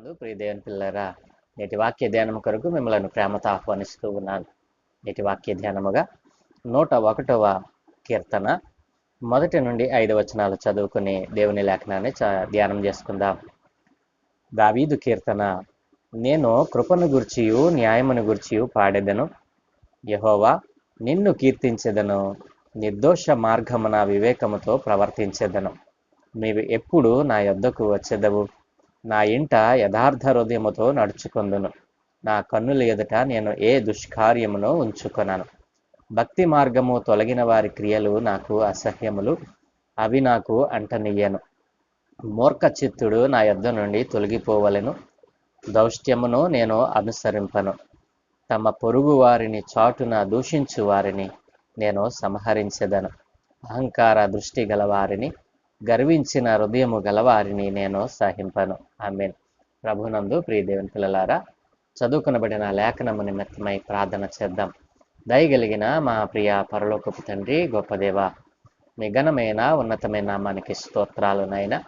నందు ప్రియ దేవుని పిల్లరా నేటి వాక్య ధ్యానం కొరకు మిమ్మల్ని ప్రేమతో ఆహ్వానిస్తూ ఉన్నాను. నేటి వాక్య ధ్యానముగా నూట ఒకటవ కీర్తన మొదటి నుండి ఐదు వచనాలు చదువుకుని దేవుని లేఖనాన్ని ధ్యానం చేసుకుందాం. దావీదు కీర్తన నేను కృపను గుర్చియు న్యాయమును గుర్చియు పాడేదను. యహోవా నిన్ను కీర్తించెదను నిర్దోష మార్గమున వివేకముతో ప్రవర్తించేదను. నీవు ఎప్పుడు నా యొద్దకు వచ్చేదవు. నా ఇంట యథార్థ హృదయముతో నడుచుకొందును. నా కన్నుల ఎదుట నేను ఏ దుష్కార్యమును ఉంచుకొనను. భక్తి మార్గము తొలగిన వారి క్రియలు నాకు అసహ్యములు అవి నాకు అంటనియ్యను మూర్ఖ చిత్తుడు నా యొద్ద నుండి తొలగిపోవలెను. దౌష్ట్యమును నేను అనుసరింపను. తమ పొరుగు వారిని చాటున దూషించు వారిని నేను సంహరించదను. అహంకార దృష్టి గల వారిని గర్వించిన హృదయము గలవారిని నేను సహింపను. ఆమెన్. ప్రభునందు ప్రియదేవుని పిల్లలారా చదువుకునబడిన లేఖనము నిమిత్తమై ప్రార్థన చేద్దాం. దయగలిగిన మా ప్రియ పరలోకపు తండ్రి గొప్పదేవ మీ ఘనమైన ఉన్నతమైన నామానికి స్తోత్రాలు నాయన.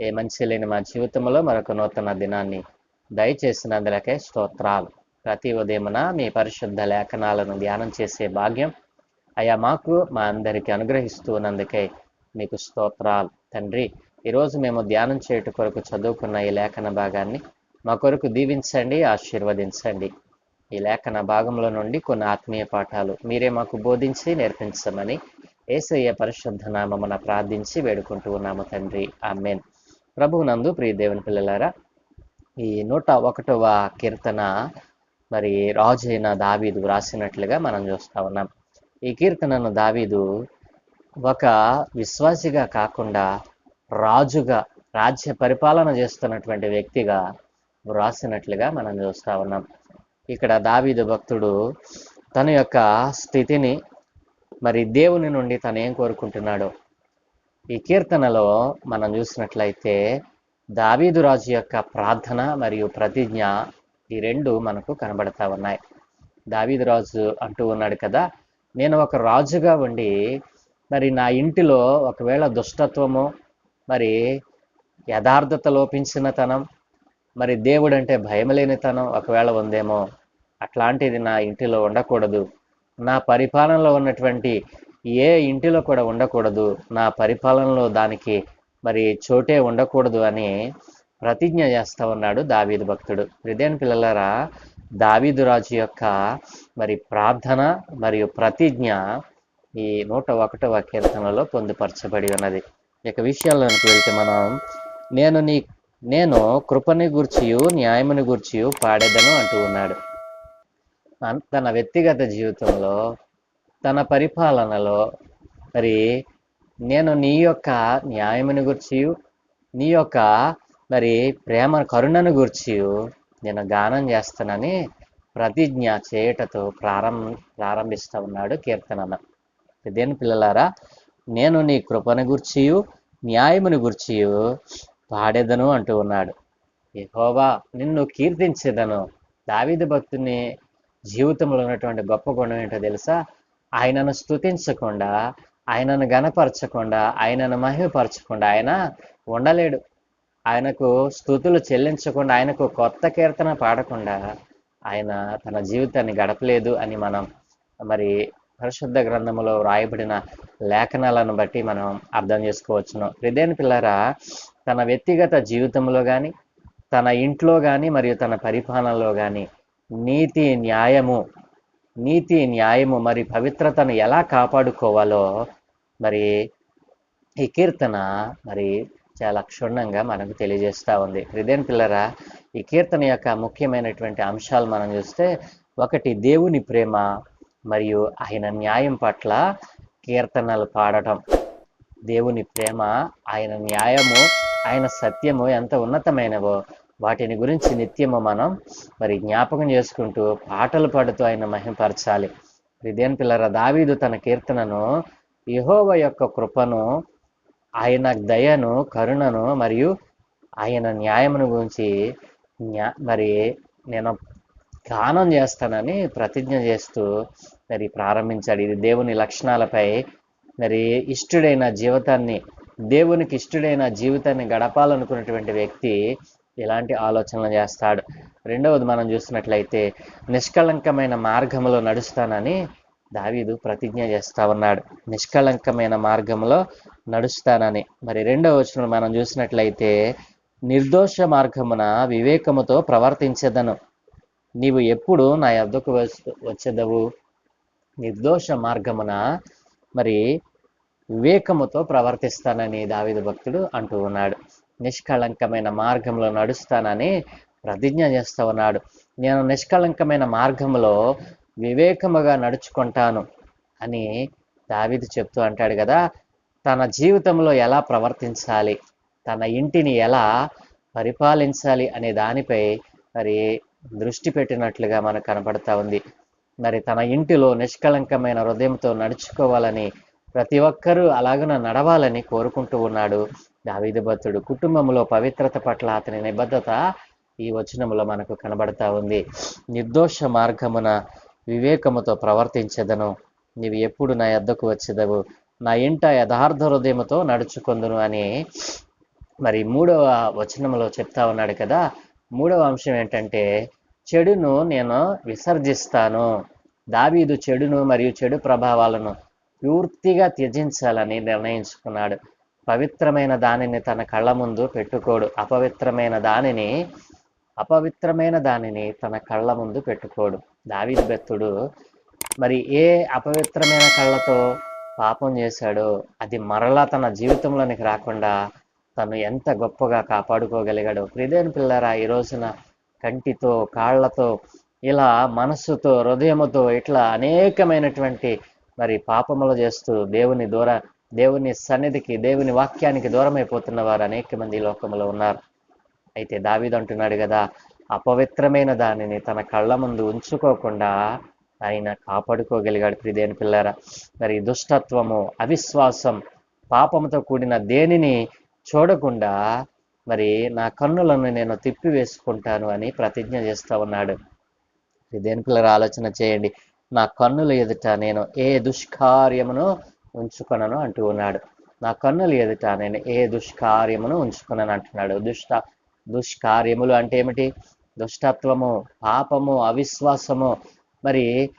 ఏ మంచి లేని మా జీవితంలో మరొక నూతన దినాన్ని దయచేసినందులకే స్తోత్రాలు. ప్రతి ఉదయమున మీ పరిశుద్ధ లేఖనాలను ధ్యానం చేసే భాగ్యం. అయా మాకు మా అందరికీ అనుగ్రహిస్తూ మీకు స్తోత్రాలు. తండ్రి ఈరోజు మేము ధ్యానం చేయుట కొరకు చదువుకున్న ఈ లేఖన భాగాన్ని మా కొరకు దీవించండి ఆశీర్వదించండి. ఈ లేఖన భాగంలో నుండి కొన్ని ఆత్మీయ పాఠాలు మీరే మాకు బోధించి నేర్పించమని ఏసయ్య పరిశుద్ధ నామమున ప్రార్థించి వేడుకుంటూ ఉన్నాము తండ్రి. ఆమెన్. ప్రభువునందు ప్రియ దేవుని పిల్లలారా ఈ నూట ఒకటవ కీర్తన మరి రాజు అయిన దావీదు రాసినట్లుగా మనం చూస్తా ఉన్నాం. ఈ కీర్తనను దావీదు ఒక విశ్వాసిగా కాకుండా రాజుగా రాజ్య పరిపాలన చేస్తున్నటువంటి వ్యక్తిగా వ్రాసినట్లుగా మనం చూస్తా ఉన్నాం. ఇక్కడ దావీదు భక్తుడు తన యొక్క స్థితిని మరి దేవుని నుండి తను ఏం కోరుకుంటున్నాడు? ఈ కీర్తనలో మనం చూసినట్లయితే దావీదు రాజు యొక్క ప్రార్థన మరియు ప్రతిజ్ఞ ఈ రెండు మనకు కనబడతా ఉన్నాయి. దావీదు రాజు అంటూ ఉన్నాడు కదా నేను ఒక రాజుగా ఉండి మరి నా ఇంటిలో ఒకవేళ దుష్టత్వము మరి యథార్థత లోపించిన తనం మరి దేవుడు అంటే భయం లేనితనం ఒకవేళ ఉందేమో అట్లాంటిది నా ఇంటిలో ఉండకూడదు. నా పరిపాలనలో ఉన్నటువంటి ఏ ఇంటిలో కూడా ఉండకూడదు. నా పరిపాలనలో దానికి మరి చోటే ఉండకూడదు అని ప్రతిజ్ఞ చేస్తా ఉన్నాడు దావీదు భక్తుడు. హృదయం పిల్లలరా దావీదు రాజు యొక్క మరి ప్రార్థన మరియు ప్రతిజ్ఞ ఈ నూట ఒకటవ కీర్తనలో పొందుపరచబడి ఉన్నది. ఇక విషయాల్లోనికి వెళ్తే మనం నేను నీ నేను కృపని గుర్చియు న్యాయముని గుర్చియు పాడేదను అంటూ ఉన్నాడు. తన వ్యక్తిగత జీవితంలో తన పరిపాలనలో మరి నేను నీ యొక్క న్యాయముని గుర్చియు నీ యొక్క మరి ప్రేమ కరుణను గుర్చియు నేను గానం చేస్తానని ప్రతిజ్ఞ చేయుటతో ప్రారంభ ప్రారంభిస్తా ఉన్నాడు కీర్తనన. దేని పిల్లలారా నేను నీ కృపను గూర్చియు న్యాయముని గూర్చియు పాడేదను అంటూ ఉన్నాడు. యెహోవా నిన్ను కీర్తించేదను. దావిద భక్తుని జీవితంలో ఉన్నటువంటి గొప్ప గుణం ఏంటో తెలుసా? ఆయనను స్తుతించకుండా ఆయనను గనపరచకుండా ఆయనను మహిమపరచకుండా ఆయన ఉండలేడు. ఆయనకు స్థుతులు చెల్లించకుండా ఆయనకు కొత్త కీర్తన పాడకుండా ఆయన తన జీవితాన్ని గడపలేదు అని మనం మరి పరిశుద్ధ గ్రంథములో వ్రాయబడిన లేఖనాలను బట్టి మనం అర్థం చేసుకోవచ్చును. హృదయని పిల్లరా తన వ్యక్తిగత జీవితంలో కానీ తన ఇంట్లో కానీ మరియు తన పరిపాలనలో కానీ నీతి న్యాయము నీతి న్యాయము మరి పవిత్రతను ఎలా కాపాడుకోవాలో మరి ఈ కీర్తన మరి చాలా క్షుణ్ణంగా మనకు తెలియజేస్తూ ఉంది. హృదయం పిల్లరా ఈ కీర్తన యొక్క ముఖ్యమైనటువంటి అంశాలు మనం చూస్తే ఒకటి దేవుని ప్రేమ మరియు ఆయన న్యాయం పట్ల కీర్తనలు పాడటం. దేవుని ప్రేమ ఆయన న్యాయము ఆయన సత్యము ఎంత ఉన్నతమైనవో వాటిని గురించి నిత్యము మనం మరి జ్ఞాపకం చేసుకుంటూ పాటలు పాడుతూ ఆయన మహింపరచాలి. హృదయం పిల్లర దావీదు తన కీర్తనను యహోవ యొక్క కృపను ఆయన దయను కరుణను మరియు ఆయన న్యాయమును గురించి న్యా మరి నేను గానం చేస్తానని ప్రతిజ్ఞ చేస్తూ మరి ప్రారంభించాడు. ఇది దేవుని లక్షణాలపై మరి ఇష్టడైన జీవితాన్ని దేవునికి ఇష్టడైన జీవితాన్ని గడపాలనుకున్నటువంటి వ్యక్తి ఇలాంటి ఆలోచనలు చేస్తాడు. రెండవది మనం చూసినట్లయితే నిష్కళంకమైన మార్గంలో నడుస్తానని దావీదు ప్రతిజ్ఞ చేస్తా ఉన్నాడు. నిష్కళంకమైన మార్గంలో నడుస్తానని. మరి రెండవ వచనం మనం చూసినట్లయితే నిర్దోష మార్గమున వివేకముతో ప్రవర్తించదను. నీవు ఎప్పుడు నా యొద్దకు వచ్చేదవు? నిర్దోష మార్గమున మరి వివేకముతో ప్రవర్తిస్తానని దావిద భక్తుడు అంటూ ఉన్నాడు. నిష్కళంకమైన మార్గంలో నడుస్తానని ప్రతిజ్ఞ చేస్తూ ఉన్నాడు. నేను నిష్కళంకమైన మార్గంలో వివేకముగా నడుచుకుంటాను అని దావిది చెప్తూ అంటాడు కదా. తన జీవితంలో ఎలా ప్రవర్తించాలి? తన ఇంటిని ఎలా పరిపాలించాలి అనే దానిపై మరి దృష్టి పెట్టినట్లుగా మనకు కనపడతా ఉంది. మరి తన ఇంటిలో నిష్కళంకమైన హృదయంతో నడుచుకోవాలని ప్రతి ఒక్కరూ అలాగున నడవాలని కోరుకుంటూ ఉన్నాడు దావీదు భక్తుడు. కుటుంబంలో పవిత్రత పట్ల అతని నిబద్ధత ఈ వచనములో మనకు కనబడతా ఉంది. నిర్దోష మార్గమున వివేకముతో ప్రవర్తించదను. నీవు ఎప్పుడు నా ఎద్దకు వచ్చేదవు? నా ఇంట యథార్థ హృదయముతో నడుచుకొందును అని మరి మూడవ వచనంలో చెప్తా ఉన్నాడు కదా. మూడవ అంశం ఏంటంటే చెడును నేను విసర్జిస్తాను. దావీదు చెడును మరియు చెడు ప్రభావాలను పూర్తిగా త్యజించాలని నిర్ణయించుకున్నాడు. పవిత్రమైన దానిని తన కళ్ళ ముందు పెట్టుకోడు. అపవిత్రమైన దానిని అపవిత్రమైన దానిని తన కళ్ళ ముందు పెట్టుకోడు. దావీదు బెత్తుడు మరి ఏ అపవిత్రమైన కళ్ళతో పాపం చేశాడో అది మరలా తన జీవితంలోనికి రాకుండా తను ఎంత గొప్పగా కాపాడుకోగలిగాడు. ప్రిదేన్ పిల్లరా ఈ రోజున కంటితో కాళ్ళతో ఇలా మనస్సుతో హృదయముతో ఇట్లా అనేకమైనటువంటి మరి పాపములు చేస్తూ దేవుని దూర దేవుని సన్నిధికి దేవుని వాక్యానికి దూరమైపోతున్న వారు అనేక మంది లోకంలో ఉన్నారు. అయితే దావీదు అంటున్నాడు కదా అపవిత్రమైన దానిని తన కళ్ళ ముందు ఉంచుకోకుండా ఆయన కాపాడుకోగలిగాడు. ప్రిదేని పిల్లరా మరి దుష్టత్వము అవిశ్వాసం పాపముతో కూడిన దేనిని చూడకుండా మరి నా కన్నులను నేను తిప్పి వేసుకుంటాను అని ప్రతిజ్ఞ చేస్తూ ఉన్నాడు. దేని పిల్లల ఆలోచన చేయండి. నా కన్నుల ఎదుట నేను ఏ దుష్కార్యమును ఉంచుకొనను అంటూ ఉన్నాడు. నా కన్నుల ఎదుట నేను ఏ దుష్కార్యమును ఉంచుకున్నాను అంటున్నాడు. దుష్ట దుష్కార్యములు అంటే ఏమిటి? దుష్టత్వము పాపము అవిశ్వాసము. మరి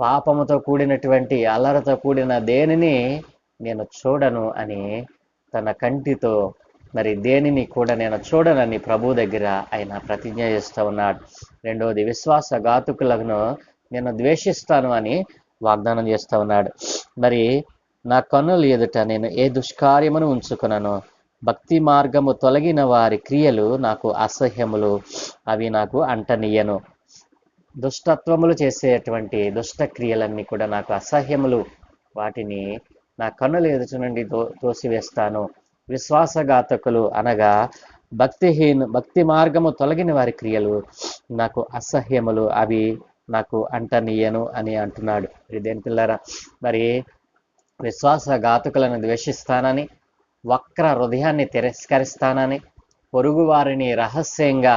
పాపముతో కూడినటువంటి అల్లరితో కూడిన దేనిని నేను చూడను అని తన కంటితో మరి దేనిని కూడా నేను చూడనని ప్రభు దగ్గర ఆయన ప్రతిజ్ఞ చేస్తూ ఉన్నాడు. రెండవది విశ్వాస ఘాతుకులను నేను ద్వేషిస్తాను అని వాగ్దానం చేస్తూ ఉన్నాడు. మరి నా కన్నుల ఎదుట నేను ఏ దుష్కార్యమును ఉంచుకున్నాను భక్తి మార్గము తొలగిన వారి క్రియలు నాకు అసహ్యములు అవి నాకు అంటనీయను. దుష్టత్వములు చేసేటువంటి దుష్ట క్రియలన్నీ కూడా నాకు అసహ్యములు. వాటిని నా కన్నుల ఎదుట నుండి తో తోసివేస్తాను. విశ్వాసఘాతకులు అనగా భక్తిహీన భక్తి మార్గము తొలగిన వారి క్రియలు నాకు అసహ్యములు అవి నాకు అంటనీయను అని అంటున్నాడు. ఇదేం పిల్లరా? మరి విశ్వాసఘాతకులను ద్వేషిస్తానని వక్ర హృదయాన్ని తిరస్కరిస్తానని పొరుగు వారిని రహస్యంగా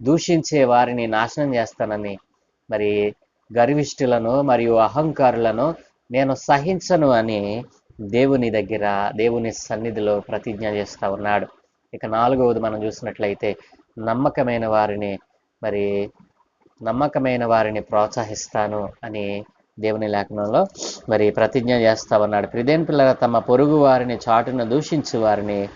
దూషించే వారిని నాశనం చేస్తానని మరి గర్విష్ఠులను మరియు అహంకారులను నేను సహించను అని దేవుని దగ్గర దేవుని సన్నిధిలో ప్రతిజ్ఞ చేస్తూ ఉన్నాడు. ఇక నాలుగవది మనం చూసినట్లయితే నమ్మకమైన వారిని మరి నమ్మకమైన వారిని ప్రోత్సహిస్తాను అని దేవుని లేఖనంలో మరి ప్రతిజ్ఞ చేస్తా ఉన్నాడు. ప్రిదేన్ పిల్లల తమ పొరుగు వారిని చాటున దూషించు వారిని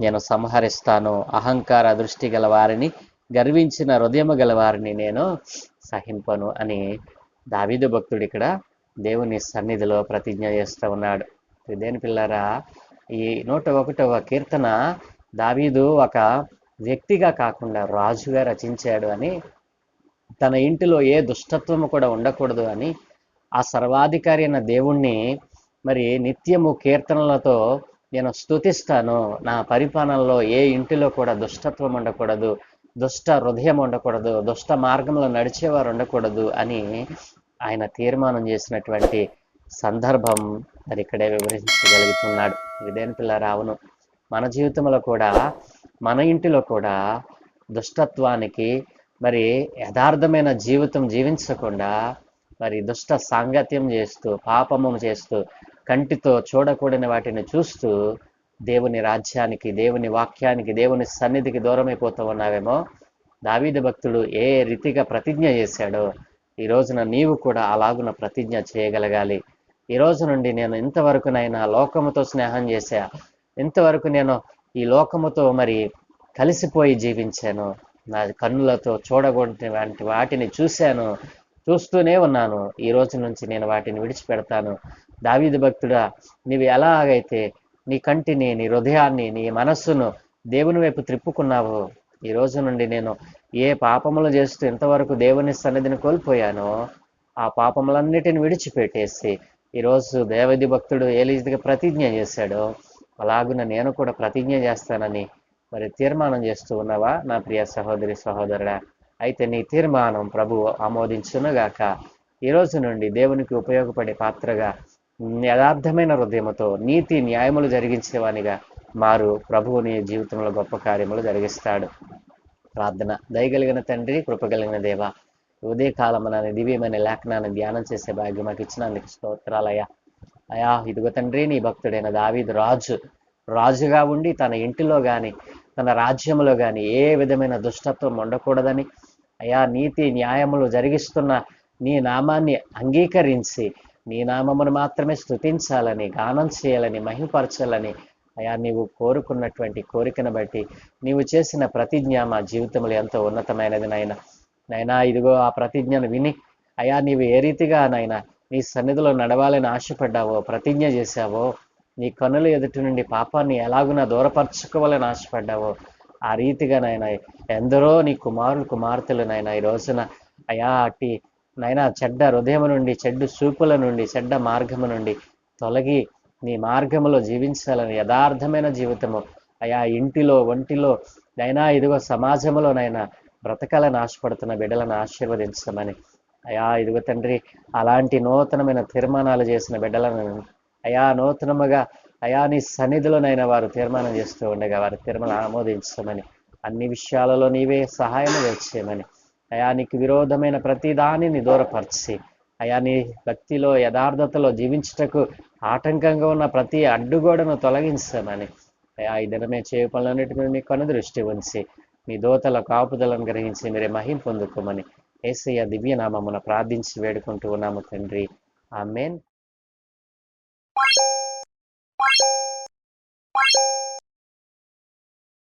నేను సంహరిస్తాను. అహంకార దృష్టి గల వారిని గర్వించిన హృదయము గల వారిని నేను సహింపను అని దావిద భక్తుడు ఇక్కడ దేవుని సన్నిధిలో ప్రతిజ్ఞ చేస్తూ ఉన్నాడు. దేని పిల్లరా ఈ నూట ఒకటవ కీర్తన దావీదు ఒక వ్యక్తిగా కాకుండా రాజుగా రచించాడు అని తన ఇంటిలో ఏ దుష్టత్వము కూడా ఉండకూడదు అని ఆ సర్వాధికారి అయిన దేవుణ్ణి మరి నిత్యము కీర్తనలతో నేను స్తుతిస్తాను. నా పరిపాలనలో ఏ ఇంటిలో కూడా దుష్టత్వం ఉండకూడదు దుష్ట హృదయం ఉండకూడదు దుష్ట మార్గంలో నడిచేవారు ఉండకూడదు అని ఆయన తీర్మానం చేసినటువంటి సందర్భం మరి ఇక్కడే వివరించగలుగుతున్నాడు. ఇదేని పిల్ల రావును. మన జీవితంలో కూడా మన ఇంటిలో కూడా దుష్టత్వానికి మరి యథార్థమైన జీవితం జీవించకుండా మరి దుష్ట సాంగత్యం చేస్తూ పాపము చేస్తూ కంటితో చూడకూడని వాటిని చూస్తూ దేవుని రాజ్యానికి దేవుని వాక్యానికి దేవుని సన్నిధికి దూరమైపోతూ ఉన్నావేమో? దావీద భక్తుడు ఏ రీతిగా ప్రతిజ్ఞ చేశాడో ఈ రోజున నీవు కూడా అలాగున ప్రతిజ్ఞ చేయగలగాలి. ఈ రోజు నుండి నేను ఇంతవరకు నైనా లోకముతో స్నేహం చేశా. ఇంతవరకు నేను ఈ లోకముతో మరి కలిసిపోయి జీవించాను. నా కన్నులతో చూడగొట్టిన వాటిని చూశాను. చూస్తూనే ఉన్నాను. ఈ రోజు నుంచి నేను వాటిని విడిచిపెడతాను. దావీదు భక్తుడా నీవు ఎలాగైతే నీ కంటిని నీ హృదయాన్ని నీ మనస్సును దేవుని వైపు త్రిప్పుకున్నావు ఈ రోజు నుండి నేను ఏ పాపములు చేస్తూ ఇంతవరకు దేవుని సన్నిధిని కోల్పోయానో ఆ పాపములన్నిటిని విడిచిపెట్టేసి ఈరోజు దేవది భక్తుడు ఏలిజిత్గా ప్రతిజ్ఞ చేశాడో అలాగున నేను కూడా ప్రతిజ్ఞ చేస్తానని మరి తీర్మానం చేస్తూ ఉన్నావా? నా ప్రియ సహోదరి సహోదరుడా అయితే నీ తీర్మానం ప్రభువు ఆమోదించునుగాక. ఈ రోజు నుండి దేవునికి ఉపయోగపడే పాత్రగా యథార్థమైన హృదయముతో నీతి న్యాయములు జరిగించేవానిగా మారు ప్రభువు నీ జీవితంలో గొప్ప కార్యములు జరిగిస్తాడు. ప్రార్థన దయగలిగిన తండ్రి కృపగలిగిన దేవ ఉదయకాలం కాలమున దివ్యమైన లేఖనాన్ని ధ్యానం చేసే భాగ్యం మాకు ఇచ్చినందుకు స్తోత్రాలయ్యా. అయా ఇదిగో తండ్రి నీ భక్తుడైన దావీదు రాజు రాజుగా ఉండి తన ఇంటిలో గాని తన రాజ్యంలో గాని ఏ విధమైన దుష్టత్వం ఉండకూడదని అయా నీతి న్యాయములు జరిగిస్తున్న నీ నామాన్ని అంగీకరించి నీ నామమును మాత్రమే స్థుతించాలని గానం చేయాలని మహిమపరచాలని అయా నీవు కోరుకున్నటువంటి కోరికను బట్టి నీవు చేసిన ప్రతిజ్ఞ మా జీవితంలో ఎంతో ఉన్నతమైనది నాయన. నైనా ఇదిగో ఆ ప్రతిజ్ఞను విని అయా నీవు ఏ రీతిగా నాయన నీ సన్నిధిలో నడవాలని ఆశపడ్డావో ప్రతిజ్ఞ చేశావో నీ కన్నుల ఎదుటి నుండి పాపాన్ని ఎలాగునా దూరపరచుకోవాలని ఆశపడ్డావో ఆ రీతిగా నాయన ఎందరో నీ కుమారులు కుమార్తెలు నాయన ఈ రోజున అయా అట్టి నైనా చెడ్డ హృదయం నుండి చెడ్డు చూపుల నుండి చెడ్డ మార్గము నుండి తొలగి నీ మార్గములో జీవించాలని యథార్థమైన జీవితము. అయా ఇంటిలో ఒంటిలో నైనా ఇదిగో సమాజంలోనైనా బ్రతకాలని ఆశపడుతున్న బిడ్డలను ఆశీర్వదించమని. అయా ఇదిగో తండ్రి అలాంటి నూతనమైన తీర్మానాలు చేసిన బిడ్డలను అయా నూతనముగా అయా నీ సన్నిధిలోనైనా వారు తీర్మానం చేస్తూ ఉండగా వారి తీర్మానం ఆమోదించమని అన్ని విషయాలలో నీవే సహాయం చేయమని అయా నీకు విరోధమైన ప్రతి దానిని దూరపరిచి అయా నీ భక్తిలో యథార్థతలో జీవించుటకు ఆటంకంగా ఉన్న ప్రతి అడ్డుగోడను తొలగించమని. అయా ఈ దినమే చేయ పనులన్నిటి మీద మీ కను దృష్టి ఉంచి మీ దోతల కాపుదలను గ్రహించి మీరే మహిం పొందుకోమని ఏసయ్య దివ్యనామమున ప్రార్థించి వేడుకుంటూ ఉన్నాము తండ్రి. ఆ మెయిన్